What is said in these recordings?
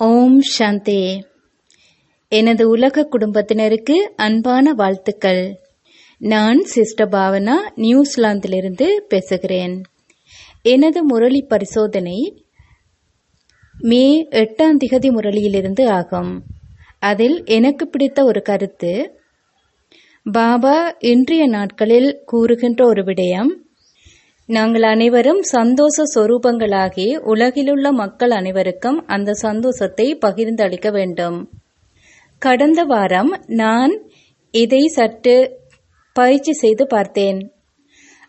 ஓம் சாந்தே. எனது உலக குடும்பத்தினருக்கு அன்பான வாழ்த்துக்கள். நான் சிஸ்டர் பாவனா நியூசிலாந்திலிருந்து பேசுகிறேன். எனது முரளி பரிசோதனை மே எட்டாம் திகதி முரளியிலிருந்து ஆகும். அதில் எனக்கு பிடித்த ஒரு கருத்து பாபா இன்றைய நாட்களில் கூறுகின்ற ஒரு விடயம் நாங்கள் அனைவரும் சந்தோஷ சொரூபங்களாகி உலகிலுள்ள மக்கள் அனைவருக்கும் அந்த சந்தோஷத்தை பகிர்ந்து அளிக்க வேண்டும். கடந்த வாரம் நான் இதை சற்று பயிற்சி செய்து பார்த்தேன்.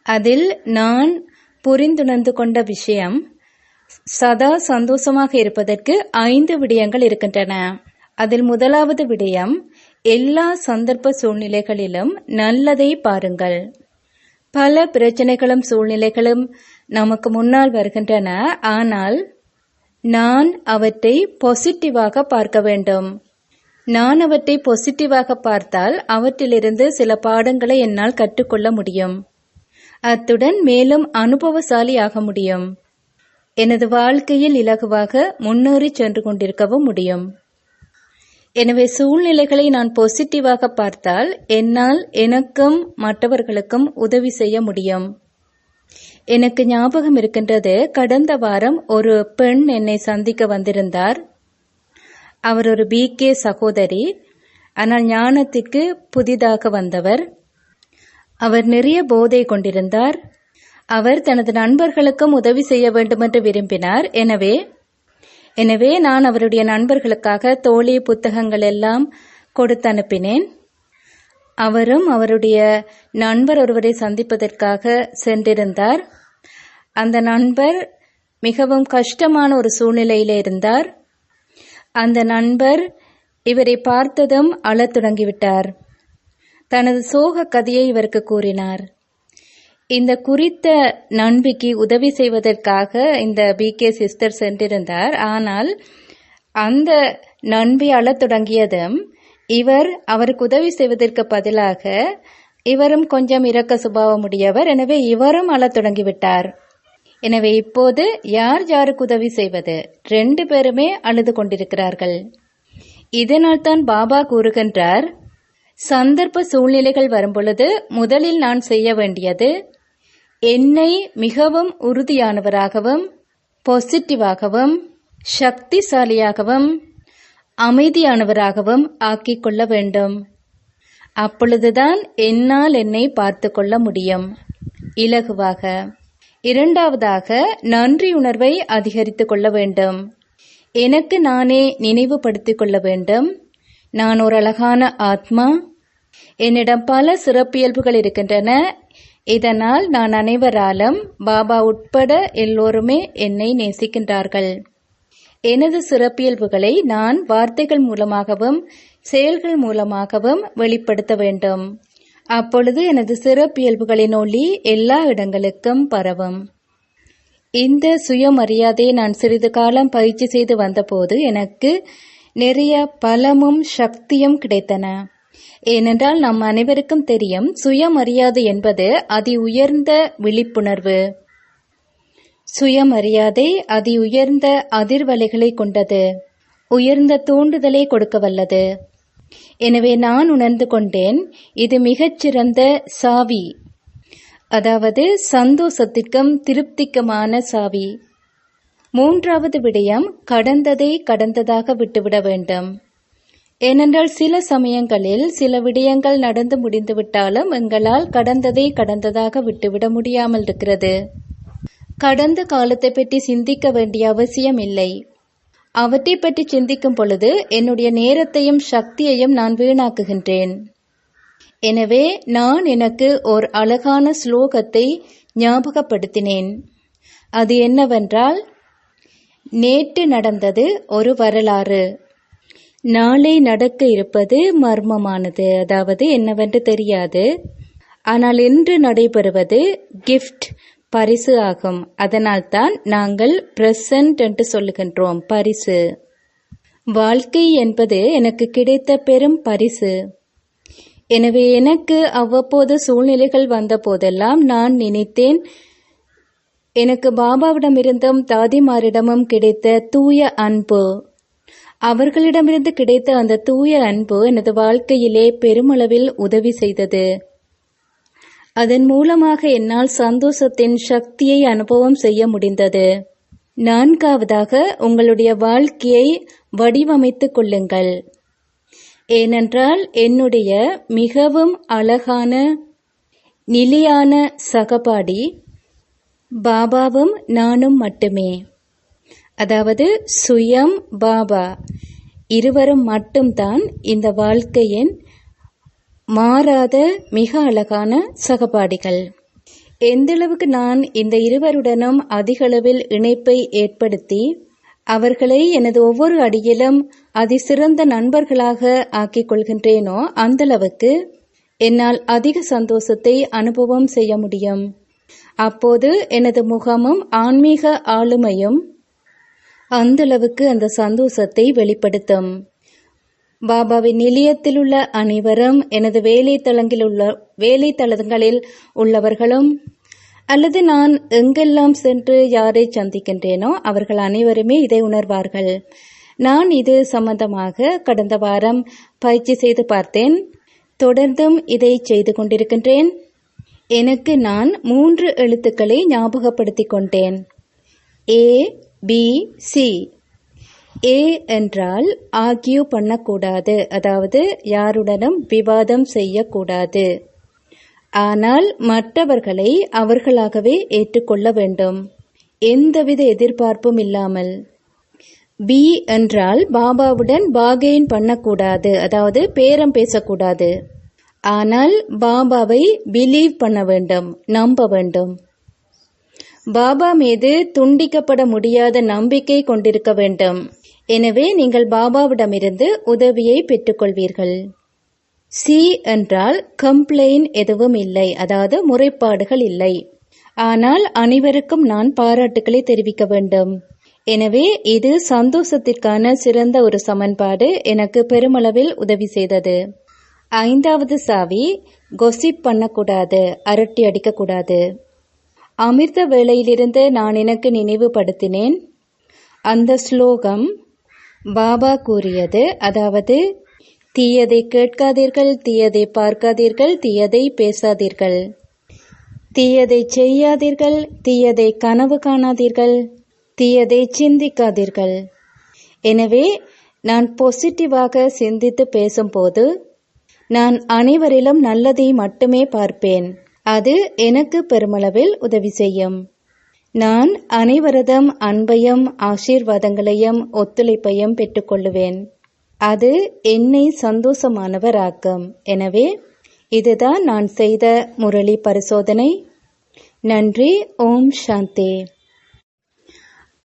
அதில் நான் புரிந்துணர்ந்து கொண்ட விஷயம் சதா சந்தோஷமாக இருப்பதற்கு ஐந்து விடயங்கள் இருக்கின்றன. அதில் முதலாவது விடயம் எல்லா சந்தர்ப்ப சூழ்நிலைகளிலும் நல்லதை பாருங்கள். பல பிரச்சனைகளும் சூழ்நிலைகளும் நமக்கு முன்னால் வருகின்றன. ஆனால் நான் அவற்றை பாசிட்டிவாக பார்க்க வேண்டும். நான் அவற்றை பாசிட்டிவாக பார்த்தால் அவற்றிலிருந்து சில பாடங்களை என்னால் கற்றுக்கொள்ள முடியும். அத்துடன் மேலும் அனுபவசாலி ஆக முடியும். எனது வாழ்க்கையில் இலகுவாக முன்னேறி சென்று கொண்டிருக்கவும் முடியும். எனவே சூழ்நிலைகளை நான் பாசிட்டிவாக பார்த்தால் என்னால் எனக்கும் மற்றவர்களுக்கும் உதவி செய்ய முடியும். எனக்கு ஞாபகம் இருக்கின்றது கடந்த வாரம் ஒரு பெண் என்னை சந்திக்க வந்திருந்தார். அவர் ஒரு பிகே சகோதரி ஆனால் ஞானத்திற்கு புதிதாக வந்தவர். அவர் நிறைய போதை கொண்டிருந்தார். அவர் தனது நண்பர்களுக்கும் உதவி செய்ய வேண்டுமென்று விரும்பினார். எனவே எனவே நான் அவருடைய நண்பர்களுக்காக தோழி புத்தகங்கள் எல்லாம் கொடுத்து அனுப்பினேன். அவரும் அவருடைய நண்பர் ஒருவரை சந்திப்பதற்காக சென்றிருந்தார். அந்த நண்பர் மிகவும் கஷ்டமான ஒரு சூழ்நிலையில் இருந்தார். அந்த நண்பர் இவரை பார்த்ததும் அழத் தொடங்கிவிட்டார். தனது சோக கதையை இவருக்கு கூறினார். இந்த குறித்த நண்பிக்கு உதவி செய்வதற்காக இந்த பிகே சிஸ்டர் சென்றிருந்தார். ஆனால் அந்த நண்பி அழத் தொடங்கியதும் இவர் அவருக்கு உதவி செய்வதற்கு பதிலாக இவரும் கொஞ்சம் இரக்க சுபாவம் உடையவர். எனவே இவரும் அழத் தொடங்கிவிட்டார். எனவே இப்போது யார் யாருக்கு உதவி செய்வது? ரெண்டு பேருமே அழுது கொண்டிருக்கிறார்கள். இதனால் தான் பாபா கூறுகின்றார் சந்தர்ப்ப சூழ்நிலைகள் வரும்பொழுது முதலில் நான் செய்ய வேண்டியது என்னை மிகவும் உறுதியானவராகவும் பாசிட்டிவாகவும் சக்திசாலியாகவும் அமைதியானவராகவும் ஆக்கிக் கொள்ள வேண்டும். அப்பொழுதுதான் என்னால் என்னை பார்த்து கொள்ள முடியும். இலகுவாக. இரண்டாவதாக நன்றி உணர்வை அதிகரித்துக் கொள்ள வேண்டும். எனக்கு நானே நினைவுபடுத்திக் கொள்ள வேண்டும். நான் ஒரு அழகான ஆத்மா. என்னிடம் பல சிறப்பியல்புகள் இருக்கின்றன. இதனால் நான் அனைவராலும் பாபா உட்பட எல்லோருமே என்னை நேசிக்கின்றார்கள். எனது சிறப்பியல்புகளை நான் வார்த்தைகள் மூலமாகவும் செயல்கள் மூலமாகவும் வெளிப்படுத்த வேண்டும். அப்பொழுது எனது சிறப்பியல்புகளின் ஒளி எல்லா இடங்களுக்கும் பரவும். இந்த சுயமரியாதையை நான் சிறிது காலம் பயிற்சி செய்து வந்தபோது எனக்கு நிறைய பலமும் சக்தியும் கிடைத்தன. ஏனென்றால் நம் அனைவருக்கும் தெரியும் சுயமரியாதை என்பது அதி உயர்ந்த விழிப்புணர்வு. சுயமரியாதை அதி உயர்ந்த அதிர்வலைகளை கொண்டது. உயர்ந்த தூண்டுதலை கொடுக்க வல்லது எனவே நான் உணர்ந்து கொண்டேன் இது மிகச்சிறந்த சாவி. அதாவது சந்தோஷத்திற்கும் திருப்திக்குமான சாவி. மூன்றாவது விடயம் கடந்ததை கடந்ததாக விட்டுவிட வேண்டும். ஏனென்றால் சில சமயங்களில் சில விடயங்கள் நடந்து முடிந்துவிட்டாலும் எங்களால் கடந்ததை கடந்ததாக விட்டுவிட முடியாமல் இருக்கிறது. கடந்த காலத்தை பற்றி சிந்திக்க வேண்டிய அவசியம் இல்லை. அவற்றை பற்றி சிந்திக்கும் பொழுது என்னுடைய நேரத்தையும் சக்தியையும் நான் வீணாக்குகின்றேன். எனவே நான் எனக்கு ஓர் அழகான ஸ்லோகத்தை ஞாபகப்படுத்தினேன். அது என்னவென்றால் நேற்று நடந்தது ஒரு வரலாறு. நாளை நடக்க இருப்பது மர்மமானது. அதாவது என்னவென்று தெரியாது. ஆனால் இன்று நடைபெறுவது கிஃப்ட் பரிசு ஆகும். அதனால்தான் நாங்கள் பிரசன்ட் என்று சொல்லுகின்றோம் பரிசு. வாழ்க்கை என்பது எனக்கு கிடைத்த பெரும் பரிசு. எனவே எனக்கு அவ்வப்போது சூழ்நிலைகள் வந்த போதெல்லாம் நான் நினைத்தேன். எனக்கு பாபாவிடமிருந்தும் தாதிமாரிடமும் கிடைத்த தூய அன்பு. அவர்களிடமிருந்து கிடைத்த அந்த தூய அன்பு எனது வாழ்க்கையிலே பெருமளவில் உதவி செய்தது. அதன் மூலமாக என்னால் சந்தோஷத்தின் சக்தியை அனுபவம் செய்ய முடிந்தது. நான்காவதாக உங்களுடைய வாழ்க்கையை வடிவமைத்துக் கொள்ளுங்கள். ஏனென்றால் என்னுடைய மிகவும் அழகான நிலையான சகபாடி பாபாவும் நானும் மட்டுமே. அதாவது சுயம் பாபா. இருவரும் மட்டும்தான் இந்த வாழ்க்கையின் மாறாத மிக அழகான சகபாடிகள். எந்தளவுக்கு நான் இந்த இருவருடனும் அதிகளவில் இணைப்பை ஏற்படுத்தி அவர்களை எனது ஒவ்வொரு அடியிலும் அதிசிறந்த நண்பர்களாக ஆக்கிக் கொள்கின்றேனோ அந்தளவுக்கு என்னால் அதிக சந்தோஷத்தை அனுபவம் செய்ய முடியும். அப்போது எனது முகமும் ஆன்மீக ஆளுமையும் அந்தளவுக்கு அந்த சந்தோஷத்தை வெளிப்படுத்தும். பாபாவின் நிலையத்தில் உள்ள அனைவரும் எனது வேலைத்தளங்களில் உள்ள வேலைத்தளங்களில் உள்ளவர்களும் அல்லது நான் எங்கெல்லாம் சென்று யாரை சந்திக்கின்றேனோ அவர்கள் அனைவருமே இதை உணர்வார்கள். நான் இது சம்பந்தமாக கடந்த வாரம் பயிற்சி செய்து பார்த்தேன். தொடர்ந்தும் இதை செய்து கொண்டிருக்கின்றேன். எனக்கு நான் மூன்று எழுத்துக்களை ஞாபகப்படுத்திக் கொண்டேன். ஏ பி சி ஏ என்றால் ஆகியூ பண்ணக்கூடாது. அதாவது யாருடனும் விவாதம் செய்யக்கூடாது. ஆனால் மற்றவர்களை அவர்களாகவே ஏற்றுக்கொள்ள வேண்டும். எந்தவித எதிர்பார்ப்பும் இல்லாமல். பி என்றால் பாபாவுடன் பாகெயின் பண்ணக்கூடாது. அதாவது பேரம் பேசக்கூடாது. ஆனால் பாபாவை பிலீவ் பண்ண வேண்டும் நம்ப வேண்டும். பாபா மீது துண்டிக்கப்பட முடியாத நம்பிக்கை கொண்டிருக்க வேண்டும். எனவே நீங்கள் பாபாவிடமிருந்து உதவியை பெற்றுக்கொள்வீர்கள். சி என்றால் கம்ப்ளைன் எதுவும் இல்லை அதாவது முறைப்பாடுகள் இல்லை. ஆனால் அனைவருக்கும் நான் பாராட்டுக்களை தெரிவிக்க வேண்டும். எனவே இது சந்தோஷத்திற்கான சிறந்த ஒரு சமன்பாடு எனக்கு பெருமளவில் உதவி செய்தது. ஐந்தாவது சாவி கொசிப் பண்ணக்கூடாது அரட்டி அடிக்கக்கூடாது. அமிர்த வேளையிலிருந்து நான் எனக்கு நினைவுபடுத்தினேன். அந்த ஸ்லோகம் பாபா கூறியது அதாவது தீயதை கேட்காதீர்கள் தீயதை பார்க்காதீர்கள் தீயதை பேசாதீர்கள். தீயதை செய்யாதீர்கள் தீயதை கனவு காணாதீர்கள் தீயதை சிந்திக்காதீர்கள். எனவே நான் பாசிட்டிவாக சிந்தித்து பேசும்போது நான் அனைவரிலும் நல்லதை மட்டுமே பார்ப்பேன். அது எனக்கு பெருமளவில் உதவி செய்யும். நான் அனைவரதும் அன்பையும் ஆசீர்வாதங்களையும் ஒத்துழைப்பையும் பெற்றுக்கொள்ளுவேன். அது என்னை சந்தோஷமானவராக்கும். எனவே இதுதான் நான் செய்த முரளி பரிசோதனை. நன்றி ஓம் சாந்தே.